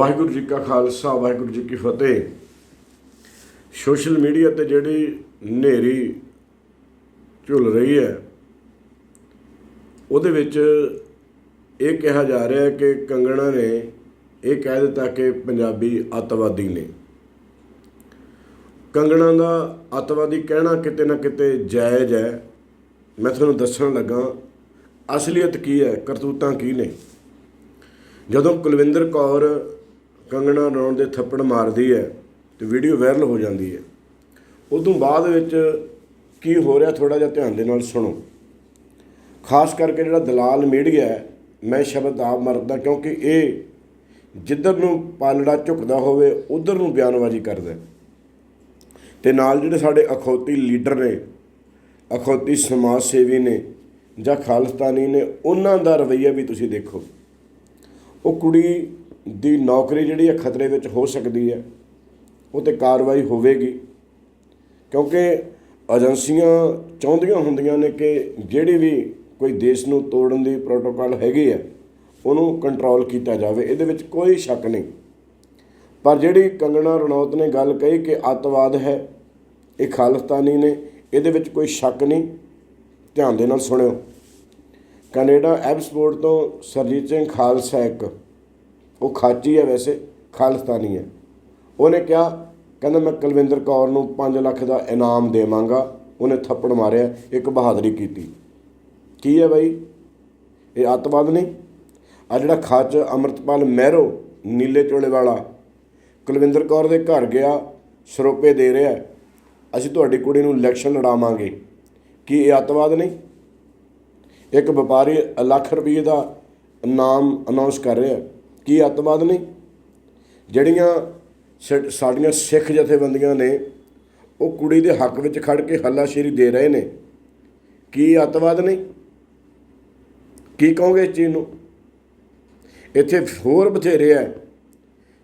ਵਾਹਿਗੁਰੂ ਜੀ ਕਾ ਖਾਲਸਾ, ਵਾਹਿਗੁਰੂ ਜੀ ਕੀ ਫਤਿਹ। Social media ਤੇ ਜਿਹੜੀ ਹਨੇਰੀ ਝੁੱਲ ਰਹੀ ਹੈ, ਉਹਦੇ ਵਿੱਚ ਇਹ ਕਿਹਾ ਜਾ ਰਿਹਾ ਹੈ ਕਿ ਕੰਗਣਾ ਨੇ ਇਹ ਕਹਿ ਦਿੱਤਾ ਕਿ ਪੰਜਾਬੀ ਅੱਤਵਾਦੀ ਨੇ। ਕੰਗਣਾ ਦਾ ਅੱਤਵਾਦੀ ਕਹਿਣਾ ਕਿਤੇ ਨਾ ਕਿਤੇ ਜਾਇਜ਼ ਹੈ। ਮੈਂ ਤੁਹਾਨੂੰ ਦੱਸਣ ਲੱਗਾ, ਅਸਲੀਅਤ ਕੀ ਹੈ, ਕਰਤੂਤਾਂ ਕੀ ਨੇ। ਜਦੋਂ ਕੁਲਵਿੰਦਰ ਕੌਰ ਕੰਗਣਾ ਰਣੌਤ ਦੇ ਥੱਪੜ ਮਾਰਦੀ ਹੈ ਤੇ ਵੀਡੀਓ ਵਾਇਰਲ ਹੋ ਜਾਂਦੀ ਹੈ। ਉਦੋਂ ਬਾਅਦ ਵਿੱਚ ਕੀ ਹੋ ਰਿਹਾ ਥੋੜਾ ਜਿਹਾ ਧਿਆਨ ਦੇ ਨਾਲ ਸੁਣੋ। ਖਾਸ ਕਰਕੇ ਜਿਹੜਾ ਦਲਾਲ ਮੀਡੀਆ ਹੈ, ਮੈਂ ਸ਼ਬਦ ਆਪ ਮਰਦਾ ਕਿਉਂਕਿ ਇਹ ਜਿੱਧਰ ਨੂੰ ਪਾਲੜਾ ਝੁਕਦਾ ਹੋਵੇ, ਉਧਰ ਨੂੰ ਬਿਆਨਬਾਜ਼ੀ ਕਰਦਾ ਹੈ। ਤੇ ਨਾਲ ਜਿਹੜੇ ਸਾਡੇ ਅਖੌਤੀ ਲੀਡਰ ਨੇ, ਅਖੌਤੀ ਸਮਾਜ ਸੇਵੀ ਨੇ ਜਾਂ ਖਾਲਸਤਾਨੀ ਨੇ, ਉਹਨਾਂ ਦਾ ਰਵੱਈਆ ਵੀ ਤੁਸੀਂ ਦੇਖੋ। ਉਹ ਕੁੜੀ ਦੀ ਨੌਕਰੀ ਜਿਹੜੀ ਹੈ ਖਤਰੇ ਵਿੱਚ ਹੋ ਸਕਦੀ ਹੈ, ਉਹ ਤੇ ਕਾਰਵਾਈ ਹੋਵੇਗੀ। ਕਿਉਂਕਿ ਏਜੰਸੀਆਂ ਚਾਹੁੰਦੀਆਂ ਹੁੰਦੀਆਂ ਨੇ ਕਿ ਜਿਹੜੀ ਵੀ ਕੋਈ ਦੇਸ਼ ਨੂੰ ਤੋੜਨ ਦੀ ਪ੍ਰੋਟੋਕਾਲ ਹੈਗੀ ਹੈ ਉਹਨੂੰ ਕੰਟਰੋਲ ਕੀਤਾ ਜਾਵੇ। ਇਹਦੇ ਵਿੱਚ ਕੋਈ ਸ਼ੱਕ ਨਹੀਂ। ਪਰ ਜਿਹੜੀ ਕੰਗਣਾ ਰਣੌਤ ਨੇ ਗੱਲ ਕਹੀ ਕਿ ਅੱਤਵਾਦ ਹੈ, ਇਹ ਖਾਲਸਤਾਨੀ ਨੇ, ਇਹਦੇ ਵਿੱਚ ਕੋਈ ਸ਼ੱਕ ਨਹੀਂ। ਧਿਆਨ ਦੇ ਨਾਲ ਸੁਣਿਓ। ਕੈਨੇਡਾ ਐਬਸਪੋਰਟ ਤੋਂ ਸਰਜੀਤ ਸਿੰਘ ਖਾਲਸਾ ਇੱਕ ਉਹ ਖਾਚੀ ਹੈ ਵੈਸੇ, ਖਾਲਿਸਤਾਨੀ ਹੈ। ਉਹਨੇ ਕਿਹਾ, ਕਹਿੰਦਾ ਮੈਂ ਕੁਲਵਿੰਦਰ ਕੌਰ ਨੂੰ 5 ਲੱਖ ਦਾ ਇਨਾਮ ਦੇਵਾਂਗਾ। ਉਹਨੇ ਥੱਪੜ ਮਾਰਿਆ, ਇੱਕ ਬਹਾਦਰੀ ਕੀਤੀ। ਕੀ ਹੈ ਬਾਈ? ਇਹ ਅੱਤਵਾਦ ਨਹੀਂ? ਆ ਜਿਹੜਾ ਖੱਚ ਅਮਰਤਪਾਲ ਮਹਿਰੋ, ਨੀਲੇ ਚੋਲੇ ਵਾਲਾ, ਕੁਲਵਿੰਦਰ ਕੌਰ ਦੇ ਘਰ ਗਿਆ, ਸਰੋਪੇ ਦੇ ਰਿਹਾ ਅਸੀਂ ਤੁਹਾਡੀ ਕੁੜੀ ਨੂੰ ਇਲੈਕਸ਼ਨ ਲੜਾਵਾਂਗੇ। ਕੀ ਇਹ ਅੱਤਵਾਦ ਨਹੀਂ? ਇੱਕ ਵਪਾਰੀ ਲੱਖ ਰੁਪਏ ਦਾ ਨਾਮ ਅਨਾਉਂਸ ਕਰ ਰਿਹਾ ਕੀ ਅੱਤਵਾਦ ਨਹੀਂ ਜਿਹੜੀਆਂ ਸਾ- ਸਾਡੀਆਂ ਸਿੱਖ ਜਥੇਬੰਦੀਆਂ ਨੇ, ਉਹ ਕੁੜੀ ਦੇ ਹੱਕ ਵਿੱਚ ਖੜ ਕੇ ਹੱਲਾਸ਼ੇਰੀ ਦੇ ਰਹੇ ਨੇ। ਕੀ ਅੱਤਵਾਦ ਨਹੀਂ ਕੀ ਕਹੋਗੇ ਇਸ ਚੀਜ਼ ਨੂੰ? ਇੱਥੇ ਹੋਰ ਬਥੇਰੇ ਆ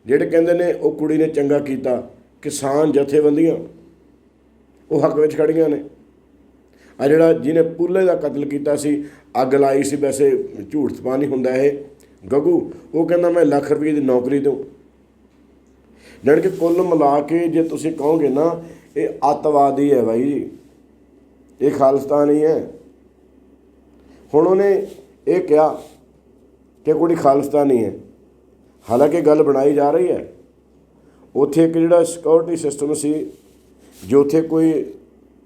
ਜਿਹੜੇ ਕਹਿੰਦੇ ਨੇ ਉਹ ਕੁੜੀ ਨੇ ਚੰਗਾ ਕੀਤਾ, ਕਿਸਾਨ ਜਥੇਬੰਦੀਆਂ, ਉਹ ਹੱਕ ਵਿੱਚ ਖੜੀਆਂ ਨੇ। ਆ ਜਿਹੜਾ ਜਿਹਨੇ ਪੁੱਲੇ ਦਾ ਕਤਲ ਕੀਤਾ ਸੀ, ਅੱਗ ਲਾਈ ਸੀ, ਵੈਸੇ ਝੂਠ ਸਪਾ ਨਹੀਂ ਹੁੰਦਾ ਇਹ। ਗੱਗੂ, ਉਹ ਕਹਿੰਦਾ ਮੈਂ ਲੱਖ ਰੁਪਏ ਦੀ ਨੌਕਰੀ ਦਊਂ ਜਾਣੀ ਕਿ ਕੁੱਲ ਮਿਲਾ ਕੇ ਜੇ ਤੁਸੀਂ ਕਹੋਗੇ ਨਾ, ਇਹ ਅੱਤਵਾਦੀ ਹੈ ਬਾਈ ਜੀ। ਇਹ ਖਾਲਿਸਤਾਨੀ ਹੈ। ਹੁਣ ਉਹਨੇ ਇਹ ਕਿਹਾ ਕਿ ਕੁੜੀ ਖਾਲਿਸਤਾਨੀ ਹੈ। ਹਾਲਾਂਕਿ ਗੱਲ ਬਣਾਈ ਜਾ ਰਹੀ ਹੈ। ਉੱਥੇ ਇੱਕ ਜਿਹੜਾ ਸਿਕਿਉਰਿਟੀ ਸਿਸਟਮ ਸੀ, ਜੋ ਉੱਥੇ ਕੋਈ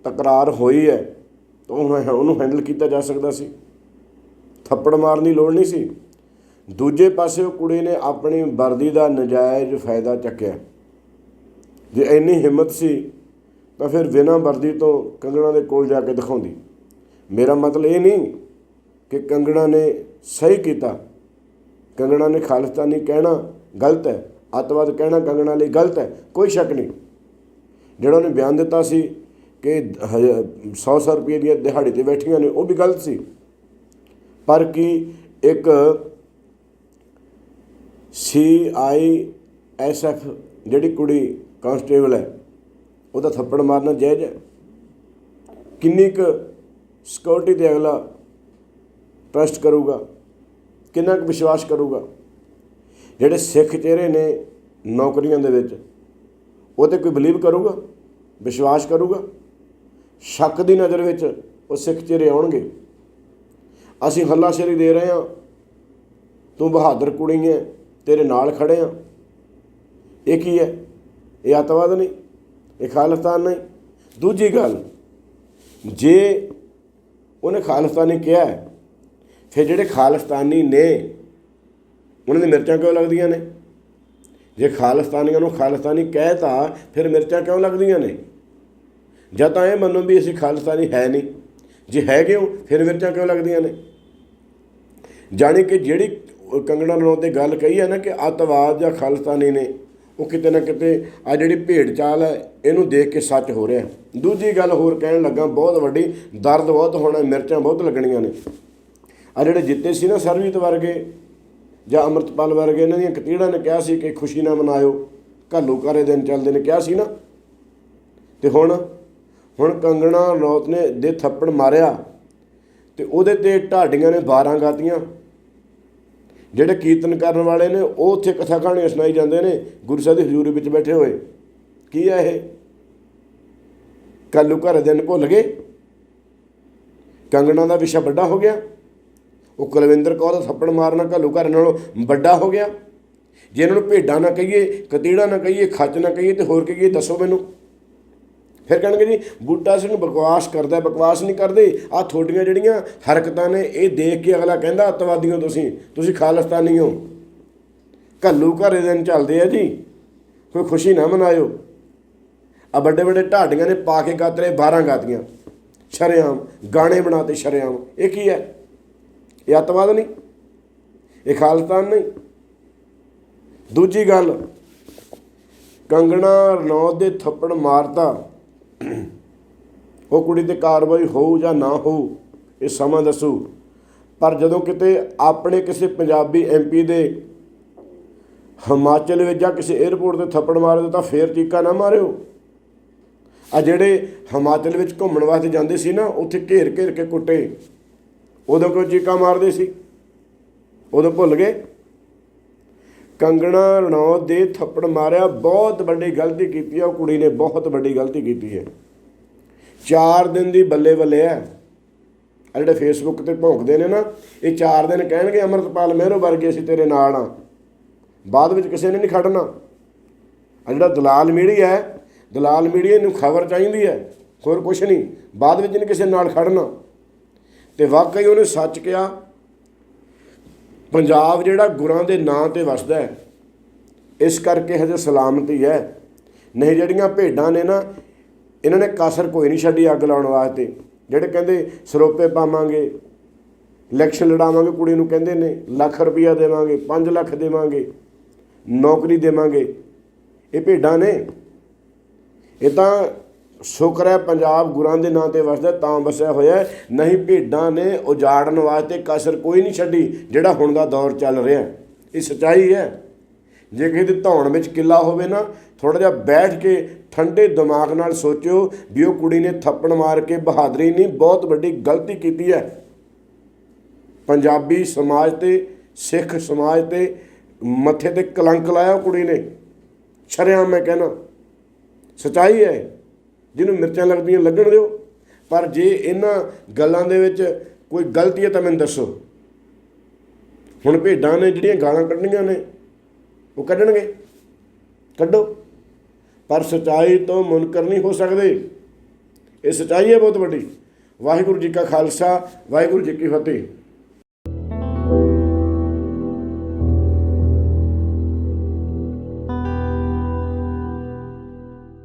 ਤਕਰਾਰ ਹੋਈ ਹੈ, ਤਾਂ ਉਹਨੂੰ ਉਹਨੂੰ ਹੈਂਡਲ ਕੀਤਾ ਜਾ ਸਕਦਾ ਸੀ। ਥੱਪੜ ਮਾਰਨ ਦੀ ਲੋੜ ਨਹੀਂ ਸੀ। ਦੂਜੇ ਪਾਸੇ ਉਹ ਕੁੜੀ ਨੇ ਆਪਣੀ ਵਰਦੀ ਦਾ ਨਜਾਇਜ਼ ਫਾਇਦਾ ਚੱਕਿਆ। ਜੇ ਇੰਨੀ ਹਿੰਮਤ ਸੀ, ਤਾਂ ਫਿਰ ਬਿਨਾਂ ਵਰਦੀ ਤੋਂ ਕੰਗਣਾ ਦੇ ਕੋਲ ਜਾ ਕੇ ਦਿਖਾਉਂਦੀ। ਮੇਰਾ ਮਤਲਬ ਇਹ ਨਹੀਂ ਕਿ ਕੰਗਣਾ ਨੇ ਸਹੀ ਕੀਤਾ। ਕੰਗਣਾ ਨੇ ਖਾਲਿਸਤਾਨੀ ਕਹਿਣਾ ਗਲਤ ਹੈ, ਅੱਤਵਾਦ ਕਹਿਣਾ ਕੰਗਣਾ ਲਈ ਗਲਤ ਹੈ, ਕੋਈ ਸ਼ੱਕ ਨਹੀਂ। ਜਿਹੜਾ ਉਹਨੇ ਬਿਆਨ ਦਿੱਤਾ ਸੀ ਕਿ 100-100 ਰੁਪਏ ਦੀ ਦਿਹਾੜੀ ਤੇ ਬੈਠੀਆਂ ਨੇ, ਉਹ ਵੀ ਗਲਤ ਸੀ। ਪਰ ਕੀ ਇੱਕ ਸੀ ਆਈ ਐਸ ਐਫ ਜਿਹੜੀ ਕੁੜੀ ਕਾਂਸਟੇਬਲ ਹੈ, ਉਹਦਾ ਥੱਪੜ ਮਾਰਨਾ ਜਾਇਜ਼ ਹੈ। ਕਿੰਨੀ ਕੁ ਸਿਕਿਉਰਿਟੀ ਤੇ ਅਗਲਾ ਟਰਸਟ ਕਰੂਗਾ, ਕਿੰਨਾ ਕੁ ਵਿਸ਼ਵਾਸ ਕਰੂਗਾ। ਜਿਹੜੇ ਸਿੱਖ ਚਿਹਰੇ ਨੇ ਨੌਕਰੀਆਂ ਦੇ ਵਿੱਚ, ਉਹ ਤੇ ਕੋਈ ਬਲੀਵ ਕਰੂਗਾ, ਵਿਸ਼ਵਾਸ ਕਰੂਗਾ। ਸ਼ੱਕ ਦੀ ਨਜ਼ਰ ਵਿੱਚ ਉਹ ਸਿੱਖ ਚਿਹਰੇ ਆਉਣਗੇ। ਅਸੀਂ ਹੱਲਾਸ਼ੇਰੀ ਦੇ ਰਹੇ ਹਾਂ, ਤੂੰ ਬਹਾਦਰ ਕੁੜੀ ਹੈ ਤੇਰੇ ਨਾਲ ਖੜੇ ਆ। ਇਹ ਕੀ ਹੈ? ਇਹ ਅੱਤਵਾਦ ਨਹੀਂ, ਇਹ ਖਾਲਿਸਤਾਨ ਨਹੀਂ। ਦੂਜੀ ਗੱਲ, ਜੇ ਉਹਨੇ ਖਾਲਿਸਤਾਨੀ ਕਿਹਾ ਫਿਰ ਜਿਹੜੇ ਖਾਲਿਸਤਾਨੀ ਨੇ, ਉਹਨਾਂ ਦੀ ਮਿਰਚਾਂ ਕਿਉਂ ਲੱਗਦੀਆਂ ਨੇ? ਜੇ ਖਾਲਿਸਤਾਨੀਆਂ ਨੂੰ ਖਾਲਿਸਤਾਨੀ ਕਹਿਤਾ ਫਿਰ ਮਿਰਚਾਂ ਕਿਉਂ ਲੱਗਦੀਆਂ ਨੇ? ਜਾਂ ਤਾਂ ਇਹ ਮੰਨੋ ਵੀ ਅਸੀਂ ਖਾਲਿਸਤਾਨੀ ਹੈ ਨਹੀਂ। ਜੇ ਹੈਗੇ ਹੋ ਫਿਰ ਮਿਰਚਾਂ ਕਿਉਂ ਲੱਗਦੀਆਂ ਨੇ? ਜਾਣੀ ਕਿ ਜਿਹੜੀ ਕੰਗਣਾ ਰਣੌਤ ਤੇ ਗੱਲ ਕਹੀ ਹੈ ਨਾ ਕਿ ਅੱਤਵਾਦ ਜਾਂ ਖਾਲਿਸਤਾਨੀ ਨੇ, ਉਹ ਕਿਤੇ ਨਾ ਕਿਤੇ ਆ ਜਿਹੜੀ ਭੇਡ ਚਾਲ ਹੈ, ਇਹਨੂੰ ਦੇਖ ਕੇ ਸੱਚ ਹੋ ਰਿਹਾ ਦੂਜੀ ਗੱਲ ਹੋਰ ਕਹਿਣ ਲੱਗਾ, ਬਹੁਤ ਵੱਡੀ, ਦਰਦ ਬਹੁਤ ਹੋਣਾ, ਮਿਰਚਾਂ ਬਹੁਤ ਲੱਗਣੀਆਂ ਨੇ। ਆ ਜਿਹੜੇ ਜਿੱਤੇ ਸੀ ਨਾ ਸਰਵੀਤ ਵਰਗੇ ਜਾਂ ਅਮਰਤਪਾਲ ਵਰਗੇ, ਇਹਨਾਂ ਦੀਆਂ ਕਤੀੜਾਂ ਨੇ ਕਿਹਾ ਸੀ ਕਿ ਖੁਸ਼ੀ ਨਾ ਮਨਾਇਓ, ਘੱਲੂ ਕਾਰੇ ਦਿਨ ਚੱਲਦੇ ਨੇ, ਕਿਹਾ ਸੀ ਨਾ। ਤੇ ਹੁਣ ਹੁਣ ਕੰਗਣਾ ਰੌਤ ਨੇ ਦੇ ਥੱਪੜ ਮਾਰਿਆ, ਤੇ ਉਹਦੇ ਤੇ ਢਾਡੀਆਂ ਨੇ 12 ਗਾਤੀਆਂ। ਜਿਹੜੇ ਕੀਰਤਨ ਕਰਨ ਵਾਲੇ ਨੇ, ਉਹ ਉੱਥੇ ਕਥਾ ਕਹਾਣੀਆਂ ਸੁਣਾਈ ਜਾਂਦੇ ਨੇ, ਗੁਰੂ ਸਾਹਿਬ ਦੀ ਹਜ਼ੂਰੀ ਵਿੱਚ ਬੈਠੇ ਹੋਏ। ਕੀ ਹੈ ਇਹ? ਕੱਲੂ ਘਰ ਦਿਨ ਭੁੱਲ ਗਏ। ਕੰਗਣਾ ਦਾ ਵਿਸ਼ਾ ਵੱਡਾ ਹੋ ਗਿਆ। ਉਹ ਕੁਲਵਿੰਦਰ ਕੌਰ ਦਾ ਥੱਪੜ ਮਾਰਨਾ ਕੱਲੂ ਘਰ ਨਾਲੋਂ ਵੱਡਾ ਹੋ ਗਿਆ। ਜੇ ਇਹਨਾਂ ਨੂੰ ਭੇਡਾਂ ਨਾ ਕਹੀਏ, ਕਤੀੜਾ ਨਾ ਕਹੀਏ ਖੱਜ ਨਾ ਕਹੀਏ ਤੇ ਹੋਰ ਕਹੀਏ, ਦੱਸੋ ਮੈਨੂੰ। ਫਿਰ ਕਹਿਣਗੇ ਜੀ ਬੂਟਾ ਸਿੰਘ ਬਕਵਾਸ ਕਰਦਾ ਬਕਵਾਸ ਨਹੀਂ ਕਰਦੇ। ਆ ਤੁਹਾਡੀਆਂ ਜਿਹੜੀਆਂ ਹਰਕਤਾਂ ਨੇ, ਇਹ ਦੇਖ ਕੇ ਅਗਲਾ ਕਹਿੰਦਾ ਅੱਤਵਾਦੀ ਹੋ ਤੁਸੀਂ ਤੁਸੀਂ ਖਾਲਿਸਤਾਨੀ ਹੋ। ਘੱਲੂ ਘਰੇ ਦਿਨ ਚੱਲਦੇ ਆ ਜੀ। ਕੋਈ ਖੁਸ਼ੀ ਨਾ ਮਨਾਇਓ। ਆ ਵੱਡੇ ਵੱਡੇ ਢਾਡੀਆਂ ਨੇ ਪਾ ਕੇ ਗਾਤਰੇ 12 ਗਾਤੀਆਂ। ਸ਼ਰੇਆਮ, ਗਾਣੇ ਬਣਾਤੇ ਸ਼ਰੇਆਮ। ਇਹ ਕੀ ਹੈ? ਇਹ ਅੱਤਵਾਦ ਨਹੀਂ। ਇਹ ਖਾਲਸਤਾਨ ਨਹੀਂ। ਦੂਜੀ ਗੱਲ, ਕੰਗਣਾ ਰਣੌਤ ਦੇ ਥੱਪੜ ਮਾਰਤਾ। ਉਹ ਕੁੜੀ ਤੇ ਕਾਰਵਾਈ ਹੋਊ ਜਾਂ ਨਾ ਹੋਊ, ਇਹ ਸਮਾਂ ਦੱਸੂ। ਪਰ ਜਦੋਂ ਕਿਤੇ ਆਪਣੇ ਕਿਸੇ ਪੰਜਾਬੀ ਐਮਪੀ ਦੇ ਹਿਮਾਚਲ ਵਿੱਚ ਜਾਂ ਕਿਸੇ 에ਅਰਪੋਰਟ ਤੇ ਥੱਪੜ ਮਾਰੇ ਤਾਂ ਫੇਰ ਚੀਕਾ ਨਾ ਮਾਰਿਓ। ਆ ਜਿਹੜੇ ਹਿਮਾਚਲ ਵਿੱਚ ਘੁੰਮਣ ਵਾਸਤੇ ਜਾਂਦੇ ਸੀ ਨਾ, ਉੱਥੇ ਘੇਰ ਘੇਰ ਕੇ ਕੁੱਟੇ। ਉਦੋਂ ਕੋਈ ਚੀਕਾ ਮਾਰਦੇ ਸੀ? ਉਦੋਂ ਭੁੱਲ ਗਏ? ਕੰਗਣਾ ਰਣੌਤ ਦੇ ਥੱਪੜ ਮਾਰਿਆ, ਬਹੁਤ ਵੱਡੀ ਗਲਤੀ ਕੀਤੀ ਆ, ਉਹ ਕੁੜੀ ਨੇ, ਬਹੁਤ ਵੱਡੀ ਗਲਤੀ ਕੀਤੀ ਹੈ। 4 ਦਿਨ ਦੀ ਬੱਲੇ ਬੱਲੇ ਹੈ। ਆ ਜਿਹੜੇ ਫੇਸਬੁੱਕ ਤੇ ਭੌਂਕਦੇ ਨੇ ਨਾ, ਇਹ 4 ਦਿਨ ਕਹਿਣਗੇ, ਅਮਰਤਪਾਲ ਮਹਿਰੋ ਵਰਗੇ ਅਸੀਂ ਤੇਰੇ ਨਾਲ ਆ ਬਾਅਦ ਵਿੱਚ ਕਿਸੇ ਨੇ ਨਹੀਂ ਖੜਨਾ। ਆ ਜਿਹੜਾ ਦਲਾਲ ਮੀਡੀਆ ਹੈ, ਦਲਾਲ ਮੀਡੀਆ ਨੂੰ ਖਬਰ ਚਾਹੀਦੀ ਹੈ, ਹੋਰ ਕੁਝ ਨਹੀਂ। ਬਾਅਦ ਵਿੱਚ ਨਹੀਂ ਕਿਸੇ ਨਾਲ ਖੜਨਾ। ਤੇ ਵਾਕਈ ਉਹਨੇ ਸੱਚ ਕਿਹਾ, ਪੰਜਾਬ ਜਿਹੜਾ ਗੁਰਾਂ ਦੇ ਨਾਂ ਤੇ ਵਸਦਾ ਹੈ, ਇਸ ਕਰਕੇ ਹਜੇ ਸਲਾਮਤੀ ਹੈ। ਨਹੀਂ, ਜਿਹੜੀਆਂ ਭੇਡਾਂ ਨੇ ਨਾ ਇਹਨਾਂ ਨੇ ਕਸਰ ਕੋਈ ਨਹੀਂ ਛੱਡੀ ਅੱਗ ਲਾਉਣ ਵਾਸਤੇ। ਜਿਹੜੇ ਕਹਿੰਦੇ ਸਰੋਪੇ ਪਾਵਾਂਗੇ ਇਲੈਕਸ਼ਨ ਲੜਾਵਾਂਗੇ, ਕੁੜੀ ਨੂੰ ਕਹਿੰਦੇ ਨੇ, ਲੱਖ ਰੁਪਈਆ ਦੇਵਾਂਗੇ 5 ਲੱਖ ਦੇਵਾਂਗੇ, ਨੌਕਰੀ ਦੇਵਾਂਗੇ। ਇਹ ਭੇਡਾਂ ਨੇ। ਇਹ ਤਾਂ ਸ਼ੁਕਰ ਹੈ ਪੰਜਾਬ ਗੁਰਾਂ ਦੇ ਨਾਂ ਤੇ ਵਸਦਾ, ਤਾਂ ਵਸਿਆ ਹੋਇਆ ਨਹੀਂ, ਭੇਡਾਂ ਨੇ ਉਜਾੜਨ ਵਾਸਤੇ ਕਸਰ ਕੋਈ ਨਹੀਂ ਛੱਡੀ, ਜਿਹੜਾ ਹੁਣ ਦਾ ਦੌਰ ਚੱਲ ਰਿਹਾ ਇਹ ਸਚਾਈ ਹੈ। ਜੇ ਕਿਸੇ ਦੇ ਧੌਣ ਵਿੱਚ ਕਿੱਲਾ ਹੋਵੇ ਨਾ ਥੋੜਾ ਜਿਹਾ ਬੈਠ ਕੇ ਠੰਡੇ ਦਿਮਾਗ ਨਾਲ ਸੋਚਿਓ ਵੀ ਉਹ ਕੁੜੀ ਨੇ ਥੱਪੜ ਮਾਰ ਕੇ ਬਹਾਦਰੀ ਨਹੀਂ, ਬਹੁਤ ਵੱਡੀ ਗਲਤੀ ਕੀਤੀ ਹੈ। ਪੰਜਾਬੀ ਸਮਾਜ ਤੇ, ਸਿੱਖ ਸਮਾਜ ਤੇ ਮੱਥੇ ਤੇ ਕਲੰਕ ਲਾਇਆ ਉਹ ਕੁੜੀ ਨੇ। ਛਰਿਆ ਮੈਂ ਕਹਿਣਾ, ਸਚਾਈ ਹੈ, ਜਿਹਨੂੰ ਮਿਰਚਾਂ ਲੱਗਦੀਆਂ ਲੱਗਣ ਦਿਓ। ਪਰ ਜੇ ਇਹਨਾਂ ਗੱਲਾਂ ਦੇ ਵਿੱਚ ਕੋਈ ਗਲਤੀ ਹੈ ਤਾਂ ਮੈਨੂੰ ਦੱਸੋ। ਹੁਣ ਭੇਡਾਂ ਨੇ ਜਿਹੜੀਆਂ ਗਾਲਾਂ ਕੱਢਣੀਆਂ ਨੇ, ਉਹ ਕੱਢਣਗੇ। ਕੱਢੋ। ਪਰ ਸਚਾਈ ਤੋਂ ਮੁਨਕਰ ਨਹੀਂ ਹੋ ਸਕਦੇ। ਇਹ ਸਚਾਈ ਹੈ ਬਹੁਤ ਵੱਡੀ। ਵਾਹਿਗੁਰੂ ਜੀ ਕਾ ਖਾਲਸਾ, ਵਾਹਿਗੁਰੂ ਜੀ ਕੀ ਫਤਿਹ।